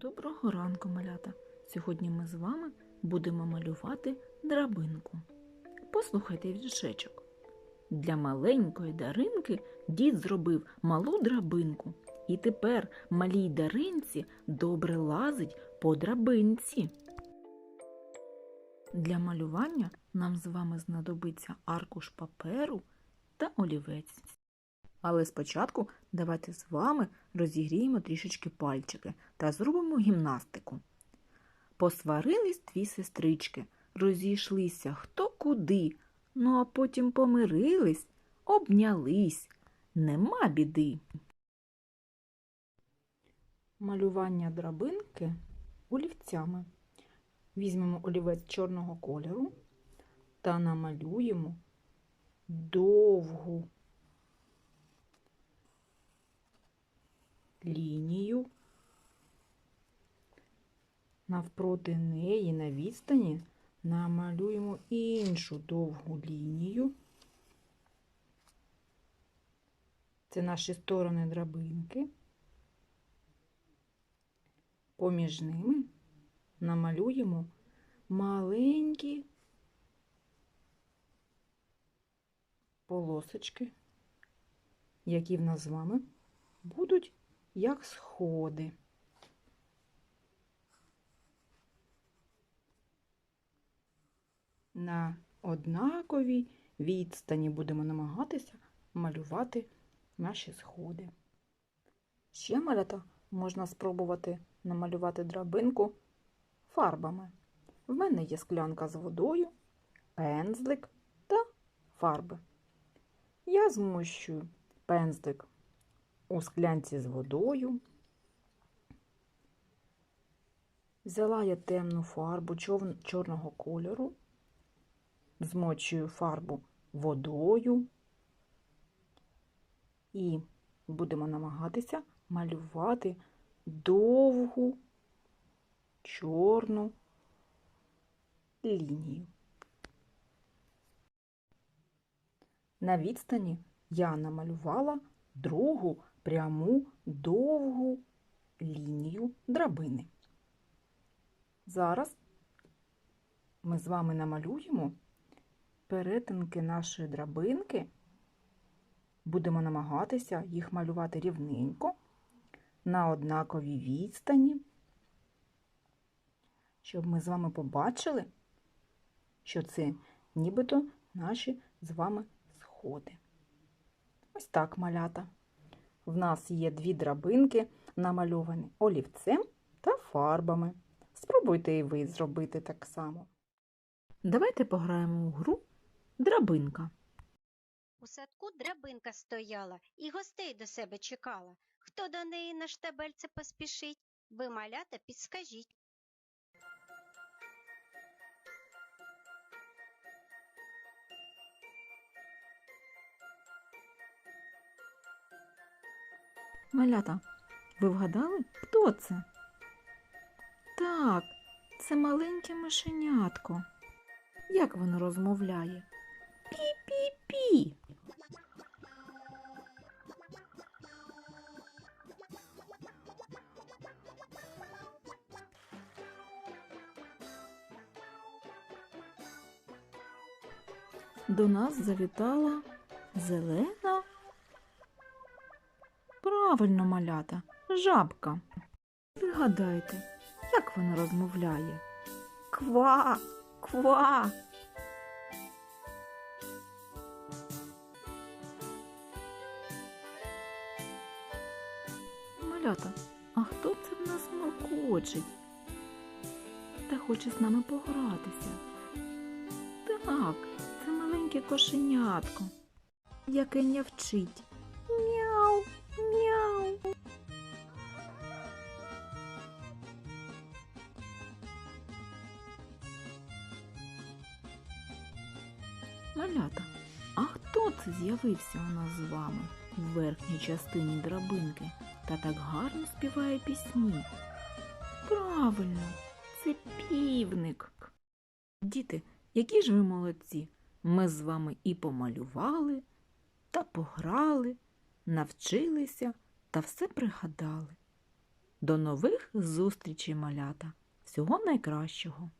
Доброго ранку, малята! Сьогодні ми з вами будемо малювати драбинку. Послухайте віршечок. Для маленької даринки дід зробив малу драбинку, і тепер малій даринці добре лазить по драбинці. Для малювання нам з вами знадобиться аркуш паперу та олівець. Але спочатку давайте з вами розігріємо трішечки пальчики та зробимо гімнастику. Посварились дві сестрички, розійшлися хто куди, ну а потім помирились, обнялись. Нема біди. Малювання драбинки олівцями. Візьмемо олівець чорного кольору та намалюємо довгу лінію. Навпроти неї на відстані намалюємо іншу довгу лінію. Це наші сторони драбинки. Поміж ними намалюємо маленькі полосочки, які в нас з вами будуть як сходи. На однаковій відстані будемо намагатися малювати наші сходи. Ще малята можна спробувати намалювати драбинку фарбами. В мене є склянка з водою, пензлик та фарби. Я змущую пензлик у склянці з водою. Взяла я темну фарбу чорного кольору, змочую фарбу водою і будемо намагатися малювати довгу чорну лінію. На відстані я намалювала другу пряму довгу лінію драбини. Зараз ми з вами намалюємо перетинки нашої драбинки, будемо намагатися їх малювати рівненько на однаковій відстані, щоб ми з вами побачили, що це нібито наші з вами сходи. Ось так малята. В нас є дві драбинки, намальовані олівцем та фарбами. Спробуйте і ви зробити так само. Давайте пограємо у гру драбинка. У садку драбинка стояла і гостей до себе чекала. Хто до неї на штабельце поспішить? Ви малята підскажіть. Малята, ви вгадали, хто це? Так, це маленьке мишенятко. Як воно розмовляє? Пі-пі-пі. До нас завітала зелена Правильно, малята, жабка. Пригадайте, як вона розмовляє? Ква, ква. Малята, а хто це в нас моркочить? Та хоче з нами погратися. Так, це маленьке кошенятко, яке нявчить. Мяу. Мяу. Малята, а хто це з'явився у нас з вами в верхній частині драбинки та так гарно співає пісні? Правильно, це півник. Діти, які ж ви молодці? Ми з вами і помалювали, та пограли навчилися та все пригадали. До нових зустрічей, малята! Всього найкращого!